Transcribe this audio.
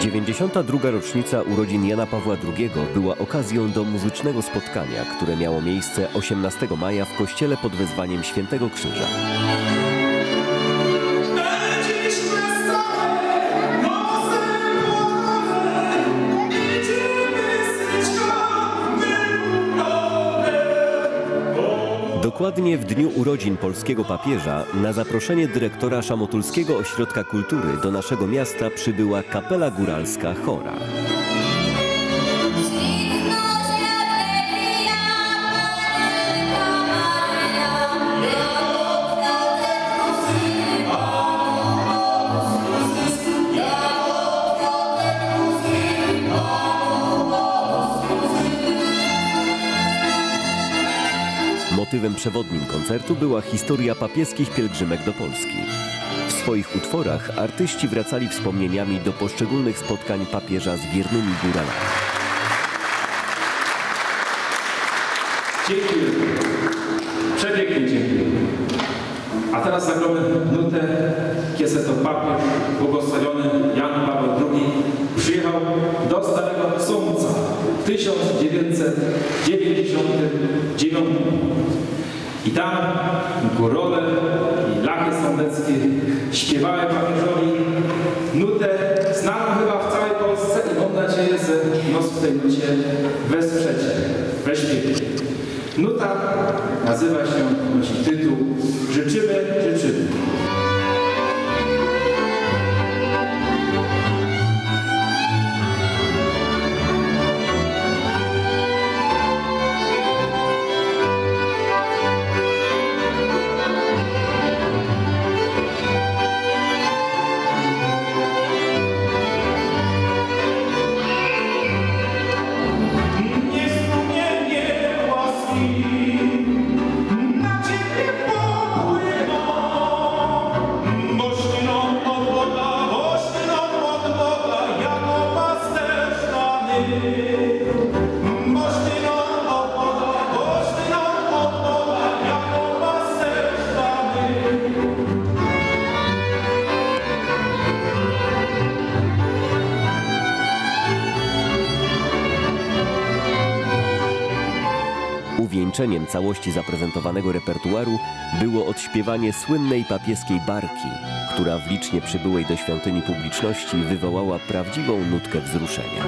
72. rocznica urodzin Jana Pawła II była okazją do muzycznego spotkania, które miało miejsce 18 maja w kościele pod wezwaniem Świętego Krzyża. Dokładnie w dniu urodzin polskiego papieża na zaproszenie dyrektora Szamotulskiego Ośrodka Kultury do naszego miasta przybyła kapela góralska Chora. Motywem przewodnim koncertu była historia papieskich pielgrzymek do Polski. W swoich utworach artyści wracali wspomnieniami do poszczególnych spotkań papieża z wiernymi góralami. Dziękuję. Przepięknie dziękuję. A teraz zagramy nutę, kiedy to papież błogosławiony Jan Paweł II 1999. I tam górole i lachy sądeckie śpiewały papieżowi nutę znaną chyba w całej Polsce i mam nadzieję, że nos w tej nucie wesprzecie, weźmiecie. Nuta nazywa się, nosi tytuł Życzymy, życzymy. Uwieńczeniem całości zaprezentowanego repertuaru było odśpiewanie słynnej papieskiej barki, która w licznie przybyłej do świątyni publiczności wywołała prawdziwą nutkę wzruszenia.